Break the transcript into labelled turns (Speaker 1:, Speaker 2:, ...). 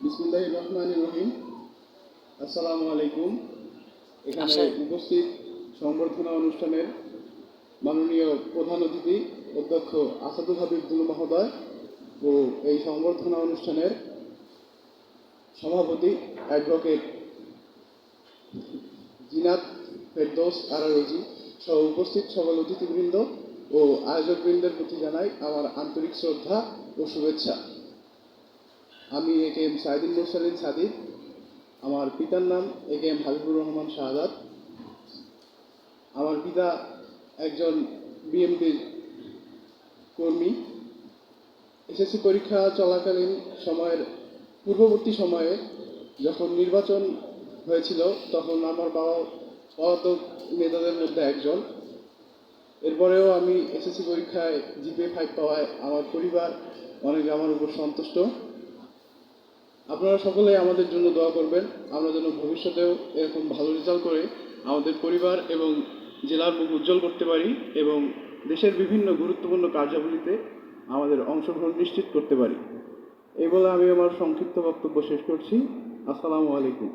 Speaker 1: বিসমুল্লাহ রহমান রহিম। আসসালামু আলাইকুম। এখানে উপস্থিত সংবর্ধনা অনুষ্ঠানের মাননীয় প্রধান অতিথি অধ্যক্ষ আসাদুল হাবিবুল মহোদয় ও এই সংবর্ধনা অনুষ্ঠানের সভাপতি অ্যাডভোকেট জিনাত ফেরদৌস আরারজি সহ উপস্থিত সকল অতিথিবৃন্দ ও আয়োজকবৃন্দের প্রতি জানাই আমার আন্তরিক শ্রদ্ধা ও শুভেচ্ছা। আমি এ কে এম সাইদুল মুরসালিন সাদিক। আমার পিতার নাম A K M Habibur Rahman Shahadat. আমার পিতা একজন বিএমপির কর্মী। এসএসসি পরীক্ষা চলাকালীন সময়ের, পূর্ববর্তী সময়ে যখন নির্বাচন হয়েছিল, তখন আমার বাবা পলাতক নেতাদের মধ্যে একজন। এরপরেও আমি এসএসসি পরীক্ষায় জিপে ফাইভ পাওয়ায় আমার পরিবার অনেক আমার উপর সন্তুষ্ট। আপনারা সকলে আমাদের জন্য দোয়া করবেন। আমরা যেন ভবিষ্যতেও এরকম ভালো রেজাল্ট করে আমাদের পরিবার এবং জেলার মুখ উজ্জ্বল করতে পারি এবং দেশের বিভিন্ন গুরুত্বপূর্ণ কার্যাবলীতে আমাদের অংশগ্রহণ নিশ্চিত করতে পারি। এই বলে আমি আমার সংক্ষিপ্ত বক্তব্য শেষ করছি। আসসালামু আলাইকুম।